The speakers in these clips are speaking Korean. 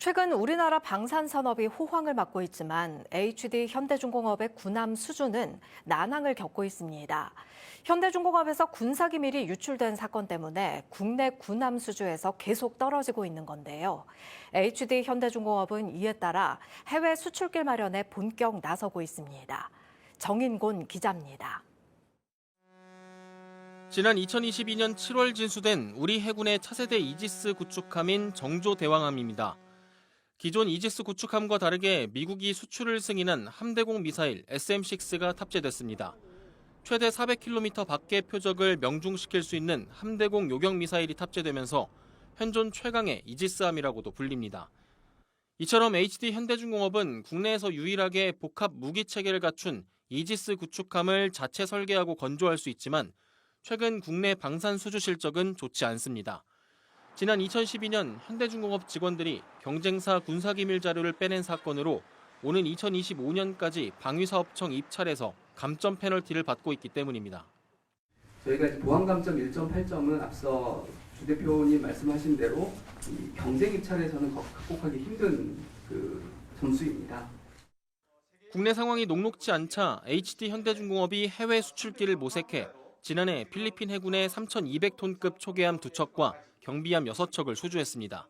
최근 우리나라 방산 산업이 호황을 맞고 있지만 HD 현대중공업의 군함 수주는 난항을 겪고 있습니다. 현대중공업에서 군사 기밀이 유출된 사건 때문에 국내 군함 수주에서 계속 떨어지고 있는 건데요. HD 현대중공업은 이에 따라 해외 수출길 마련에 본격 나서고 있습니다. 정인곤 기자입니다. 지난 2022년 7월 진수된 우리 해군의 차세대 이지스 구축함인 정조 대왕함입니다. 기존 이지스 구축함과 다르게 미국이 수출을 승인한 함대공 미사일 SM-6가 탑재됐습니다. 최대 400km 밖의 표적을 명중시킬 수 있는 함대공 요격 미사일이 탑재되면서 현존 최강의 이지스함이라고도 불립니다. 이처럼 HD 현대중공업은 국내에서 유일하게 복합 무기 체계를 갖춘 이지스 구축함을 자체 설계하고 건조할 수 있지만 최근 국내 방산 수주 실적은 좋지 않습니다. 지난 2012년 현대중공업 직원들이 경쟁사 군사기밀 자료를 빼낸 사건으로 오는 2025년까지 방위사업청 입찰에서 감점 페널티를 받고 있기 때문입니다. 저희가 보안 감점 1.8점은 앞서 주 대표님 말씀하신 대로 이 경쟁 입찰에서는 거- 극복하기 힘든 그 점수입니다. 국내 상황이 녹록지 않자 HD 현대중공업이 해외 수출길을 모색해 지난해 필리핀 해군의 3,200톤급 초계함 두 척과 경비함 6척을 수주했습니다.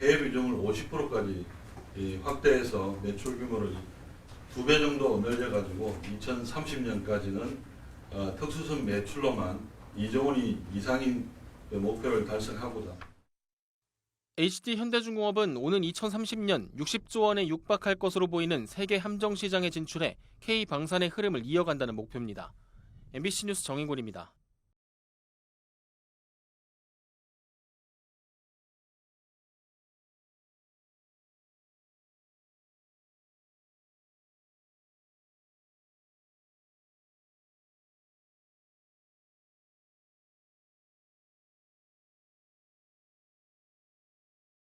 해외 비중을 50%까지 확대해서 매출 규모를 두 배 정도 늘려가지고 2030년까지는 어, 특수선 매출로만 2조 원이 이상인 그 목표를 달성하고자 HD 현대중공업은 오는 2030년 60조 원에 육박할 것으로 보이는 세계 함정 시장에 진출해 K 방산의 흐름을 이어간다는 목표입니다. MBC 뉴스 정인곤입니다.